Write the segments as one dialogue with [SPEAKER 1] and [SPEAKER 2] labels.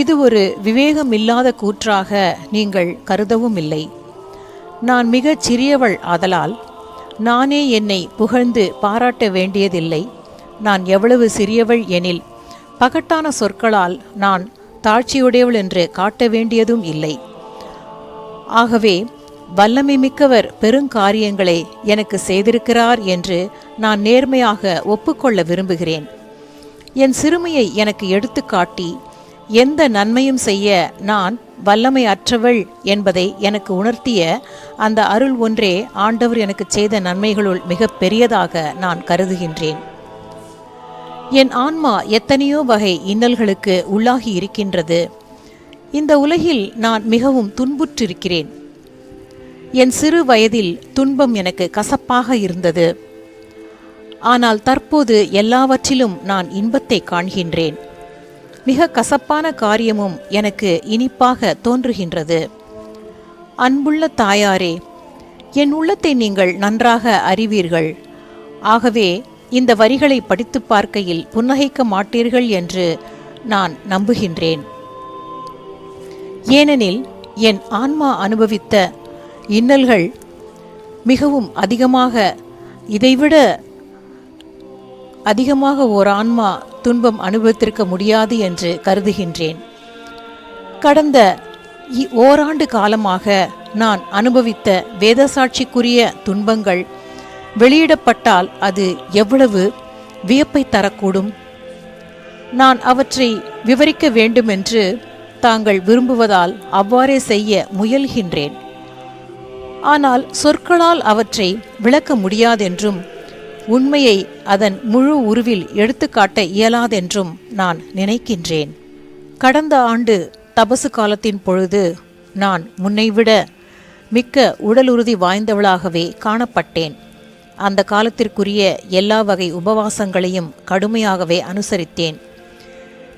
[SPEAKER 1] இது ஒரு விவேகமில்லாத கூற்றாக நீங்கள் கருதவும் இல்லை நான் மிகச் சிறியவள் ஆதலால் நானே என்னை புகழ்ந்து பாராட்ட வேண்டியதில்லை. நான் எவ்வளவு சிறியவள் எனில் பகட்டான சொற்களால் நான் தாழ்ச்சியுடையவள் என்று காட்ட வேண்டியதும் இல்லை. ஆகவே வல்லமை மிக்கவர் பெருங்காரியங்களை எனக்கு செய்திருக்கிறார் என்று நான் நேர்மையாக ஒப்புக்கொள்ள விரும்புகிறேன். என் சிறுமியை எனக்கு எடுத்துக்காட்டி எந்த நன்மையும் செய்ய நான் வல்லமை அற்றவள் என்பதை எனக்கு உணர்த்திய அந்த அருள் ஒன்றே ஆண்டவர் எனக்கு செய்த நன்மைகளுள் மிக பெரியதாக நான் கருதுகின்றேன். என் ஆன்மா எத்தனையோ வகை இன்னல்களுக்கு உள்ளாகி இருக்கின்றது. இந்த உலகில் நான் மிகவும் துன்புற்றிருக்கிறேன். என் சிறு வயதில் துன்பம் எனக்கு கசப்பாக இருந்தது. ஆனால் தற்போது எல்லாவற்றிலும் நான் இன்பத்தை காண்கின்றேன். மிக கசப்பான காரியமும் எனக்கு இனிப்பாக தோன்றுகின்றது. அன்புள்ள தாயாரே என் உள்ளத்தை நீங்கள் நன்றாக அறிவீர்கள். ஆகவே இந்த வரிகளை படித்து பார்க்கையில் புன்னகைக்க மாட்டீர்கள் என்று நான் நம்புகின்றேன். ஏனெனில் என் ஆன்மா அனுபவித்த இன்னல்கள் மிகவும் அதிகமாக இதைவிட அதிகமாக ஓர் ஆன்மா துன்பம் அனுபவித்திருக்க முடியாது என்று கருதுகின்றேன். கடந்த இ- ஓராண்டு காலமாக நான் அனுபவித்த வேதசாட்சிக்குரிய துன்பங்கள் வெளியிடப்பட்டால் அது எவ்வளவு வியப்பை தரக்கூடும்? நான் அவற்றை விவரிக்க வேண்டுமென்று தாங்கள் விரும்புவதால் அவ்வாறே செய்ய முயல்கின்றேன். ஆனால் சொற்களால் அவற்றை விளக்க முடியாதென்றும் உண்மையை அதன் முழு உருவில் எடுத்துக்காட்ட இயலாதென்றும் நான் நினைக்கின்றேன். கடந்த ஆண்டு தபசு காலத்தின் பொழுது நான் முன்னைவிட மிக்க உடலுறுதி வாய்ந்தவளாகவே காணப்பட்டேன். அந்த காலத்திற்குரிய எல்லா வகை உபவாசங்களையும் கடுமையாகவே அனுசரித்தேன்.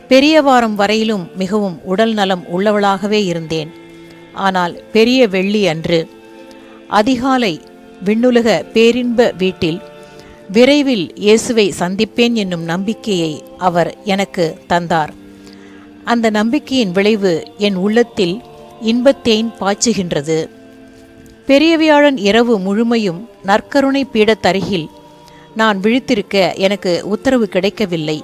[SPEAKER 1] பெரிய வாரம் வரையிலும் மிகவும் உடல் நலம் உள்ளவளாகவே இருந்தேன். ஆனால் பெரிய வெள்ளி அன்று அதிகாலை விண்ணுலக பேரின்ப வீட்டில் விரைவில் இயேசுவை சந்திப்பேன் என்னும் நம்பிக்கையை அவர் எனக்கு தந்தார். அந்த நம்பிக்கையின் விளைவு என் உள்ளத்தில் இன்பத்தேன் பாய்ச்சுகின்றது. பெரியவியாழன் இரவு முழுமையும் நற்கருணை பீடத்தருகில் நான் விழித்திருக்க எனக்கு உத்தரவு கிடைக்கவில்லை.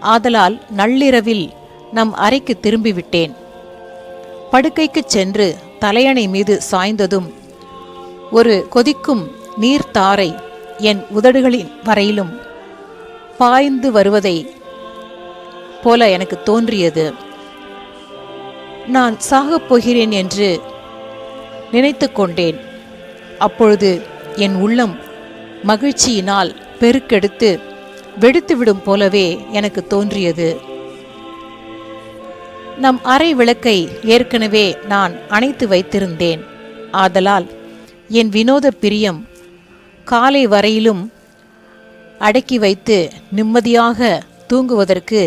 [SPEAKER 1] ஆதலால் நள்ளிரவில் நம் அறைக்கு திரும்பிவிட்டேன். படுக்கைக்குச் சென்று தலையணை மீது சாய்ந்ததும் ஒரு கொதிக்கும் நீர்த்தாரை என் உதடுகளின் வரையிலும் பாய்ந்து வருவதை போல எனக்கு தோன்றியது. நான் சாகப் போகிறேன் என்று நினைத்து கொண்டேன். அப்பொழுது என் உள்ளம் மகிழ்ச்சியினால் பெருக்கெடுத்து வெடித்துவிடும் போலவே எனக்கு தோன்றியது. நம் அறை விளக்கை ஏற்கனவே நான் அணைத்து வைத்திருந்தேன். ஆதலால் என் வினோத பிரியம் காலை வரையிலும் அடக்கி வைத்து நிம்மதியாக தூங்குவதற்கு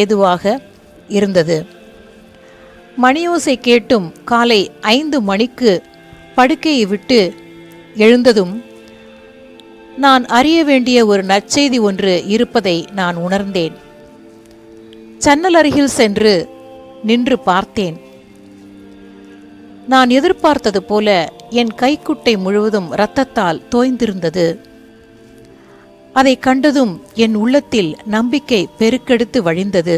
[SPEAKER 1] ஏதுவாக இருந்தது. மணியோசை கேட்டும் காலை ஐந்து மணிக்கு படுக்கையை விட்டு எழுந்ததும் நான் அறிய வேண்டிய ஒரு நற்செய்தி ஒன்று இருப்பதை நான் உணர்ந்தேன். சன்னல் அருகில் சென்று நின்று பார்த்தேன். நான் எதிர்பார்த்தது போல என் கைக்குட்டை முழுவதும் இரத்தத்தால் தோய்ந்திருந்தது. அதை கண்டதும் என் உள்ளத்தில் நம்பிக்கை பெருக்கெடுத்து வழிந்தது.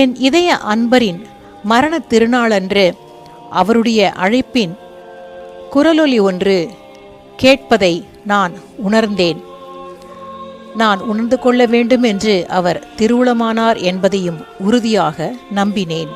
[SPEAKER 1] என் இதய அன்பரின் மரண திருநாளன்று அவருடைய அழைப்பின் குரலொலி ஒன்று கேட்பதை நான் உணர்ந்தேன். நான் உணர்ந்து கொள்ள வேண்டும் என்று அவர் திருவுளமானார் என்பதையும் உறுதியாக நம்பினேன்.